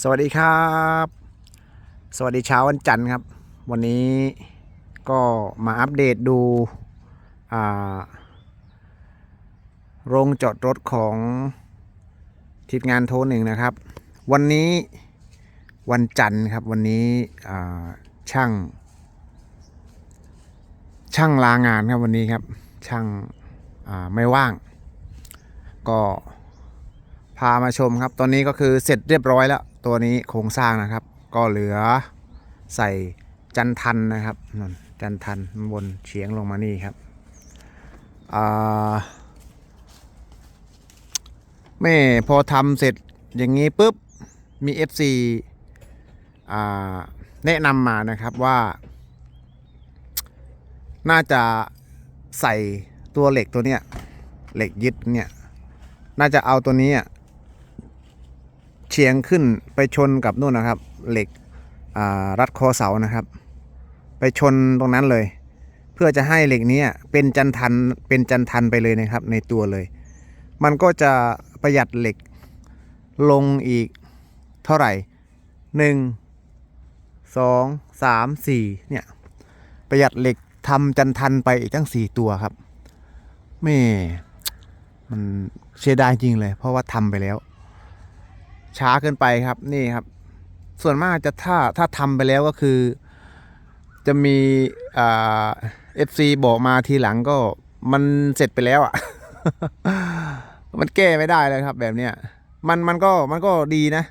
สวัสดีครับ สวัสดีเช้าวันจันทร์ครับ วันนี้ก็มาอัปเดตดูโรงจอดรถของทีมงานโทรหนึ่งนะครับ วันนี้วันจันทร์ครับ วันนี้ช่าง ช่างลางานครับวันนี้ครับ ช่างาไม่ว่าง ก็พามาชมครับ ตอนนี้ก็คือเสร็จเรียบร้อยแล้ว ตัวนี้โครงสร้างนะครับ ก็เหลือใส่จันทันนะครับนั่นจันทันบนเฉียงลงมานี่ครับแม่พอทำเสร็จอย่างนี้ปุ๊บ มี FC อ่แนะนำมานะครับว่า น่าจะใส่ตัวเหล็กตัวเนี้ยเหล็กยึดเนี่ย น่าจะเอาตัวนี้ เฉียงขึ้นไปชนกับนู่นนะครับ เหล็กรัดคอเสานะครับ ไปชนตรงนั้นเลย เพื่อจะให้เหล็กนี้เป็นจันทันเป็นจันทันไปเลยนะครับ ในตัวเลย มันก็จะประหยัดเหล็กลงอีกเท่าไหร่หนึ่งสองสามสี่เนี่ยประหยัดเหล็กทำจันทันไปอีกทั้งสี่ตัวครับแม่มันเสียดายจริงเลย เพราะว่าทำไปแล้ว ช้าเกินไปครับนี่ครับ ส่วนมากจะถ้าถ้าทำไปแล้วก็คือ จะมีเอฟซีบอกมาทีหลังก็มันเสร็จไปแล้วอะ มันแก้ไม่ได้เลยครับ แบบเนี้ยมันมันก็มันก็ดีนะ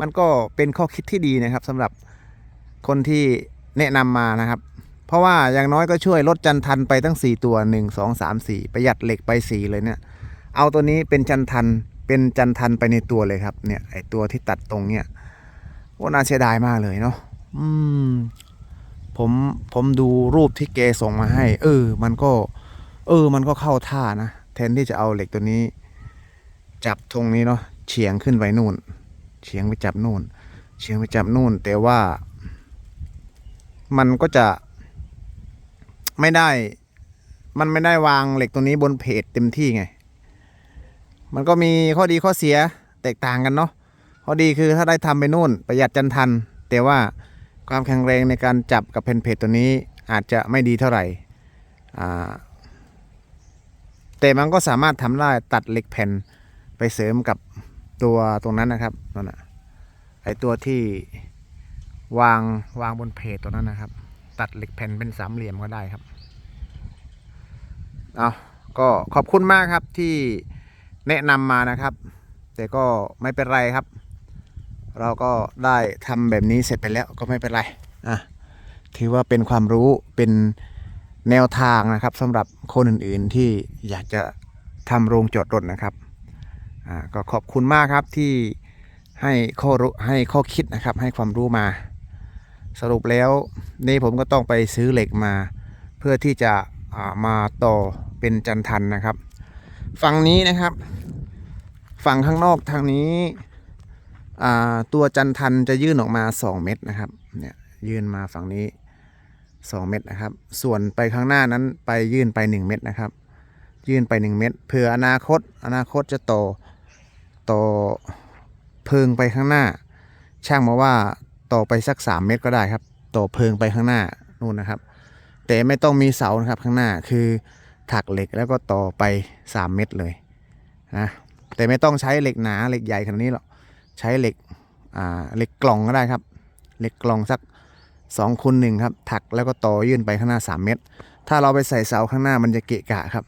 มันก็เป็นข้อคิดที่ดีนะครับสำหรับคนที่แนะนำมานะครับ เพราะว่าอย่างน้อยก็ช่วยลดจันทันไปตั้ง 4 ตัว 1 2 3 4 ประหยัดเหล็กไป 4 เลยเนี่ย เอาตัวนี้เป็นจันทัน เป็นจันทันไปในตัวเลยครับ เนี่ยไอตัวที่ตัดตรงเนี่ยโอ้น่าเสียดายมากเลยเนาะอืมผมผมดูรูปที่เกส่งมาให้ เออ มันก็ เออ มันก็เข้าท่านะแทนที่จะเอาเหล็กตัวนี้ จับตรงนี้เนาะเฉียงขึ้นไปนู่นเฉียงไปจับนู่นเฉียงไปจับนู่น แต่ว่า มันก็จะไม่ได้ มันไม่ได้วางเหล็กตัวนี้บนเพจเต็มที่ไง มันก็มีข้อดีข้อเสียแตกต่างกันเนาะข้อดีคือถ้าได้ทำไปนู่นประหยัดจันทัน แต่ว่าความแข็งแรงในการจับกับเพนเพจตัวนี้อาจจะไม่ดีเท่าไหร่อ่าแต่มันก็สามารถทำได้ตัดเหล็กแผ่นไปเสริมกับตัวตรงนั้นนะครับนั่นนะไอตัวที่วางวางบนเพจตัวนั้นนะครับ ตัดเหล็กแผ่นเป็นสามเหลี่ยมก็ได้ครับเอาก็ขอบคุณมากครับที่ แนะนำมานะครับ แต่ก็ไม่เป็นไรครับ เราก็ได้ทำแบบนี้เสร็จไปแล้วก็ไม่เป็นไรอะถือว่าเป็นความรู้เป็นแนวทางนะครับสำหรับคนอื่นๆที่อยากจะทำโรงจอดรถนะครับอ่าก็ขอบคุณมากครับที่ให้ข้อรู้ให้ข้อคิดนะครับ ให้ความรู้มา สรุปแล้วนี่ผมก็ต้องไปซื้อเหล็กมา เพื่อที่จะามาต่อเป็นจันทันนะครับ ฝั่งนี้นะครับ ฝั่งข้างนอกทางนี้ตัวจันทันจะยื่นออกมา 2 เม็ดนะครับเนี่ยยื่นมาฝั่งนี้ 2 เม็ดนะครับ ส่วนไปข้างหน้านั้นไปยื่นไป 1 เม็ดนะครับ ยื่นไป 1 เม็ดเผื่ออนาคต อนาคตจะต่อต่อเพิงไปข้างหน้า ช่างมาว่าต่อไปสัก 3 เม็ดก็ได้ครับต่อเพิงไปข้างหน้านู่นนะครับ แต่ไม่ต้องมีเสานะครับข้างหน้าคือถักเหล็กแล้วก็ต่อไป 3 เม็ดเลยนะ แต่ไม่ต้องใช้เหล็กหนาเหล็กใหญ่ขนาดนี้หรอกใช้เหล็กอ่าเหล็กกล่องก็ได้ครับ เหล็กกล่องสัก2คูณหนึ่งครับ ถักแล้วก็ต่อยื่นไปข้างหน้า 3 เม็ดถ้าเราไปใส่เสาข้างหน้ามันจะเกะกะครับ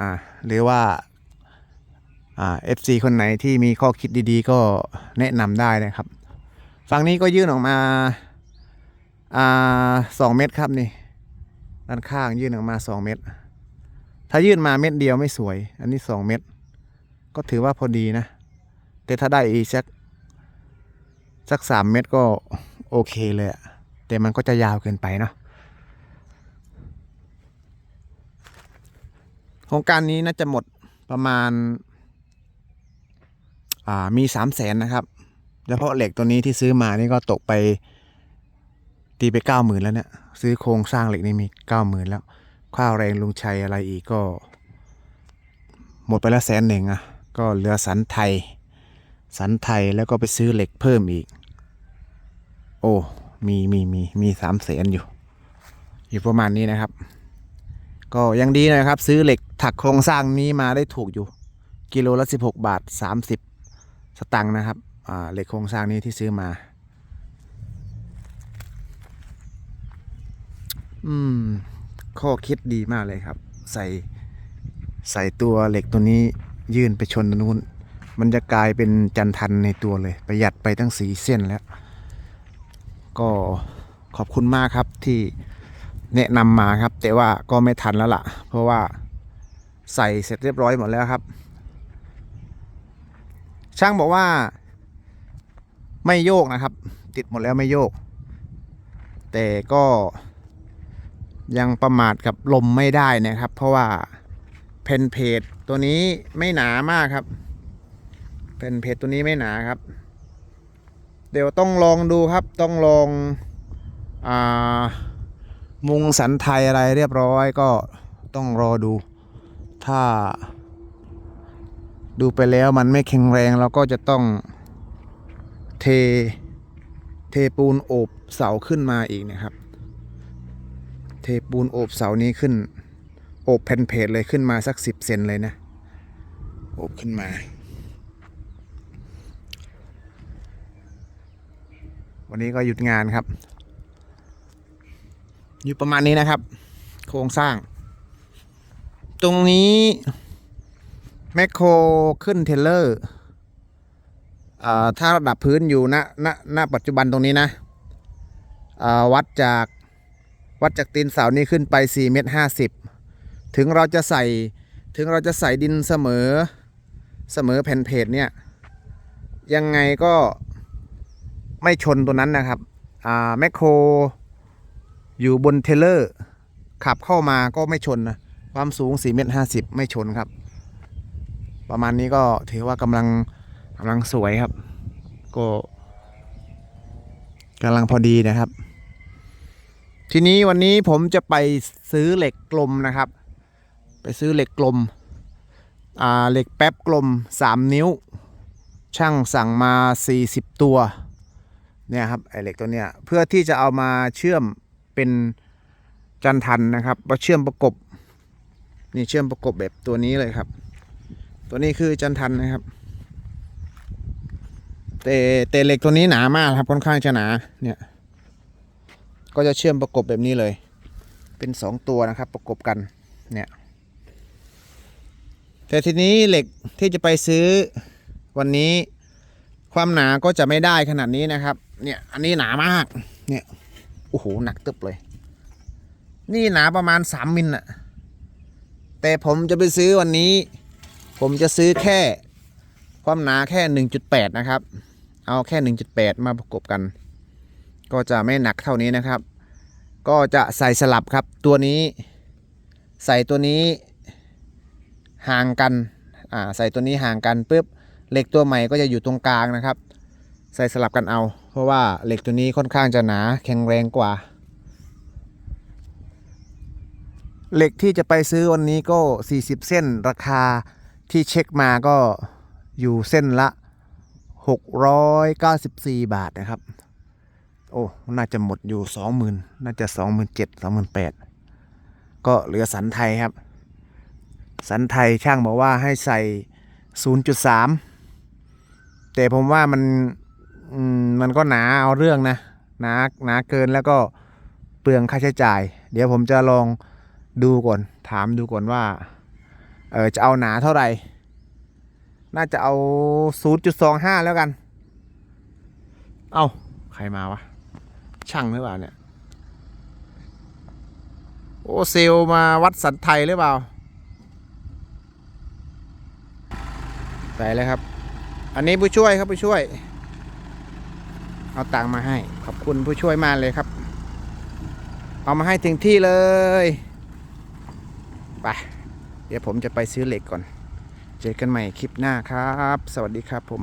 อ่าหรือว่าอ่า FC คนไหนที่มีข้อคิดดีๆ ก็แนะนำได้นะครับ ฝั่งนี้ก็ยื่นออกมาอ่าสองเม็ดครับนี่ด้านข้างยื่นออกมาสองเม็ดถ้ายื่นมาเม็ดเดียวไม่สวย อันนี้สองเม็ด ก็ถือว่าพอดีนะ แต่ถ้าได้อีกสักสักสามเม็ดก็โอเคเลยอะแต่มันก็จะยาวเกินไปเนาะโครงการนี้น่าจะหมดประมาณอ่ามีสามแสนนะครับเฉพาะเหล็กตัวนี้ที่ซื้อมานี่ก็ตกไปตีไปเก้าหมื่นแล้วเนี่ย ซื้อโครงสร้างเหล็กนี่มีเก้าหมื่นแล้ว ข้าวแรงลุงชัยอะไรอีกก็ หมดไปแล้วแสนหนึ่งอะ ก็เหลือสันไทย สันไทยแล้วก็ไปซื้อเหล็กเพิ่มอีก โอ้ มีมีมีมีสามแสนอยู่ อยู่ประมาณนี้นะครับ ก็ยังดีน่อยครับ ซื้อเหล็กถักโครงสร้างนี้มาได้ถูกอยู่ กิโลละ16บาท30สตังค์นะครับ อ่า เหล็กโครงสร้างนี้ที่ซื้อมา อืม ข้อคิดดีมากเลยครับ ใส่ใส่ตัวเหล็กตัวนี้ ยื่นไปชนนู้น มันจะกลายเป็นจันทันในตัวเลย ประหยัดไปตั้งสีเส้นแล้ว ก็ขอบคุณมากครับที่แนะนำมาครับ แต่ว่าก็ไม่ทันแล้วล่ะ เพราะว่าใส่เสร็จเรียบร้อยหมดแล้วครับ ช่างบอกว่า ไม่โยกนะครับ ติดหมดแล้วไม่โยก แต่ก็ยังประมาทกับลมไม่ได้นะครับ เพราะว่า เพนเพจตัวนี้ไม่หนามากครับเพนเพจตัวนี้ไม่หนาครับ เดี๋ยวต้องลองดูครับต้องลองอมุงสันไทยอะไรเรียบร้อยก็ต้องรอดู ถ้า ดูไปแล้วมันไม่แข็งแรงเราก็จะต้องเทเทปูนโอบเสาขึ้นมาอีกนะครับ เทปูนโอบเสานี้ขึ้น โอบแผ่นเพจเลยขึ้นมาสักสิบเซนเลยนะ โอบขึ้นมาวันนี้ก็หยุดงานครับ อยู่ประมาณนี้นะครับ โครงสร้าง ตรงนี้แมคโครขึ้นเทเลอร์อ่าถ้าระดับพื้นอยู่ณณณปัจจุบันตรงนี้นะอ่าวัดจากวัดจากตีนเสานี้ขึ้นไป4เมตร50 ถึงเราจะใส่ถึงเราจะใส่ดินเสมอเสมอแผ่นเพจเนี่ยยังไงก็ไม่ชนตัวนั้นนะครับอ่าแมคโครอยู่บนเทเลอร์ ขับเข้ามาก็ไม่ชนนะความสูง4เมตร50 ไม่ชนครับ ประมาณนี้ก็ถือว่ากำลังกำลังสวยครับ ก็กำลังพอดีนะครับ ทีนี้วันนี้ผมจะไปซื้อเหล็กกลมนะครับ ไปซื้อเหล็กกลม อ่า เหล็กแป๊บกลม 3 นิ้ว ช่างสั่งมา 40 ตัว เนี่ยครับ ไอเหล็กตัวเนี้ย เพื่อที่จะเอามาเชื่อมเป็นจันทันนะครับมาเชื่อมประกบ นี่เชื่อมประกบแบบตัวนี้เลยครับ ตัวนี้คือจันทันนะครับ แต่แต่เหล็กตัวนี้หนามากครับ ค่อนข้างจะหนา เนี่ย ก็จะเชื่อมประกบแบบนี้เลย เป็นสองตัวนะครับ ประกบกัน เนี่ย แต่ทีนี้เหล็กที่จะไปซื้อวันนี้ความหนาก็จะไม่ได้ขนาดนี้นะครับ เนี่ย อันนี้หนามาก เนี่ย โอ้โห หนักตึบเลย นี่หนาประมาณสามมิลอะแต่ผมจะไปซื้อวันนี้ ผมจะซื้อแค่ ความหนาแค่1.8นะครับ เอาแค่1.8มาประกบกัน ก็จะไม่หนักเท่านี้นะครับ ก็จะใส่สลับครับ ตัวนี้ ใส่ตัวนี้ ห่างกันอ่าใส่ตัวนี้ห่างกันปุ๊บเหล็กตัวใหม่ก็จะอยู่ตรงกลางนะครับ ใส่สลับกันเอา เพราะว่าเหล็กตัวนี้ค่อนข้างจะหนาแข็งแรงกว่า เหล็กที่จะไปซื้อวันนี้ก็ 40 เส้นราคาที่เช็คมาก็อยู่เส้นละ 694 บาทนะครับ โอ้ น่าจะหมดอยู่ 20,000 น่าจะ 27,000 28,000 ก็เหลือสันไทยครับ สันไทยช่างบอกว่าให้ใส่ 0.3 แต่ผมว่ามันมมันก็หนาเอาเรื่องนะหนาหนาเกินแล้วก็เปลืองค่าใช้จ่าย เดี๋ยวผมจะลองดูก่อน ถามดูก่อนว่าเออจะเอาหนาเท่าไหร่ น่าจะเอา 0.25 แล้วกัน เอา้าใครมาวะ ช่างหรือเปล่าเนี่ย โอ้เซลมาวัดสันไทยหรือเปล่า ไปเลยครับ อันนี้ผู้ช่วยครับผู้ช่วย เอาตังมาให้ ขอบคุณผู้ช่วยมากเลยครับ เอามาให้ถึงที่เลยไปเดี๋ยวผมจะไปซื้อเหล็กก่อน เจอกันใหม่คลิปหน้าครับ สวัสดีครับผม